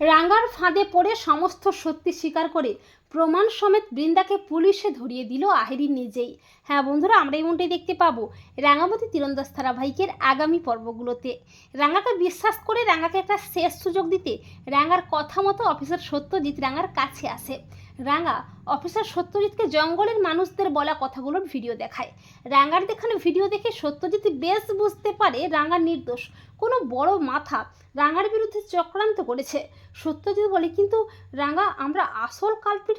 রাঙ্গার ফাঁদে পড়ে সমস্ত সত্যি স্বীকার করে প্রমাণ সমেত বৃন্দাকে পুলিশে ধরিয়ে দিল আহেরি নিজেই। হ্যাঁ বন্ধুরা, আমরা এই এমনটাই দেখতে পাবো রাঙামতি তীরন্দাজ ধারাবাহিকের আগামী পর্বগুলোতে। রাঙাকে বিশ্বাস করে রাঙাকে একটা শেষ সুযোগ দিতে রাঙার কথা মতো অফিসার সত্যজিৎ রাঙার কাছে আসে। রাঙা অফিসার সত্যজিৎকে জঙ্গলের মানুষদের বলা কথাগুলোর ভিডিও দেখায়। রাঙার দেখানো ভিডিও দেখে সত্যজিৎ বেশ বুঝতে পারে রাঙা নির্দোষ। কোনো বড় মাথা রাঙার বিরুদ্ধে চক্রান্ত করেছে। সত্যজিৎ বলে, কিন্তু রাঙা, আমরা আসল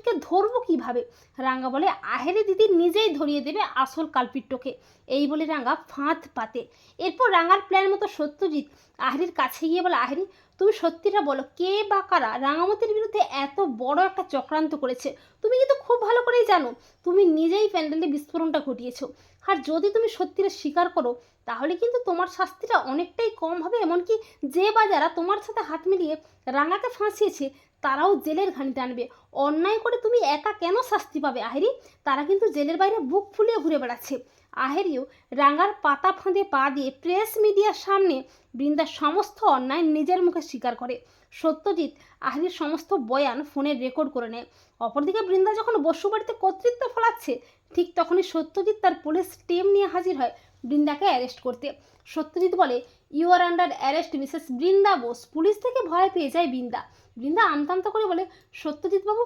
কালপিটকে ধরবো কীভাবে? রাঙ্গা বলে, আহেরে দিদি নিজেই ধরিয়ে দেবে আসল কালপিটটোকে। এই বলে রাঙ্গা ফাঁদ পাতে। এরপর রাঙ্গার প্ল্যান মতো সত্যজিৎ আহেরির কাছে গিয়ে বলে, আহেরি তুমি সত্যিটা বলো, কে বা কারা রাঙামতির বিরুদ্ধে এত বড় একটা চক্রান্ত করেছে? তুমি কিন্তু খুব ভালো করেই জানো, তুমি নিজেই প্যান্ডেলে বিস্ফোরণটা ঘটিয়েছো। আর যদি তুমি সত্যিটা স্বীকার করো, তাহলে কিন্তু তোমার শাস্তিটা অনেকটাই কম হবে, এমনকি যে বা যারা তোমার সাথে হাত মিলিয়ে রাঙাকে ফাঁসিয়েছে, তারাও জেলের ঘানিতে আনবে অন্যায় করে তুমি একা কেন শাস্তি পাবে, আহেরি? তারা কিন্তু জেলের বাইরে বুক ফুলিয়ে ঘুরে বেড়াচ্ছে। আহেরিও রাঙার পাতা ফাঁদে পা দিয়ে প্রেস মিডিয়ার সামনে বৃন্দার সমস্ত অন্যায় নিজের মুখে স্বীকার করে। সত্যজিৎ আহেরির সমস্ত বয়ান ফোনে রেকর্ড করে নেয়। অপরদিকে বৃন্দা যখন বসু বাড়িতে কর্তৃত্ব ফলাচ্ছে, ঠিক তখনই সত্যজিৎ তার পুলিশ টিম নিয়ে হাজির হয়। বৃন্দাকে অ্যারেস্ট করতে। সত্যজিৎ বলে you are under arrest Mrs Brinda Bose. Police থেকে ভয় পেয়ে যায় বৃন্দা। বৃন্দা আমতামতা করে বলে, সত্যজিৎ বাবু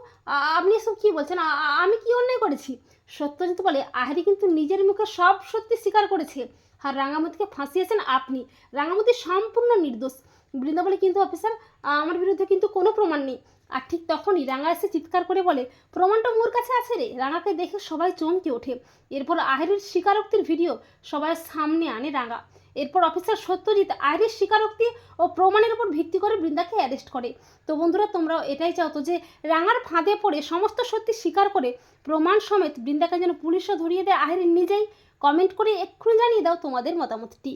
আপনি এসব কী বলছেন? আমি কি অন্যায় করেছি? সত্যজিৎ বলে, আহারি কিন্তু নিজের মুখে সব সত্যি স্বীকার করেছে। আর রাঙামতিকে ফাঁসিয়েছেন আপনি। রাঙামতি সম্পূর্ণ নির্দোষ। বৃন্দা বলে, কিন্তু অফিসার আমার বিরুদ্ধে কিন্তু কোনো প্রমাণ নেই। আর ঠিক তখনই রাঙা এসে চিৎকার করে বলে, প্রমাণটা মোর কাছে আছে রে। রাঙাকে দেখে সবাই চমকে ওঠে। এরপর আহেরের স্বীকারোক্তির ভিডিও সবার সামনে আনে রাঙা। এরপর অফিসার সত্যজিৎ আহেরের স্বীকারোক্তি ও প্রমাণের উপর ভিত্তি করে বৃন্দাকে অ্যারেস্ট করে। তো বন্ধুরা, তোমরাও এটাই চাও তো যে, রাঙার ফাঁদে পড়ে সমস্ত সত্যি স্বীকার করে প্রমাণ সমেত বৃন্দাকে যেন পুলিশও ধরিয়ে দেয় আহেরের নিজেই। কমেন্ট করে এক্ষুনি জানিয়ে দাও তোমাদের মতামতটি।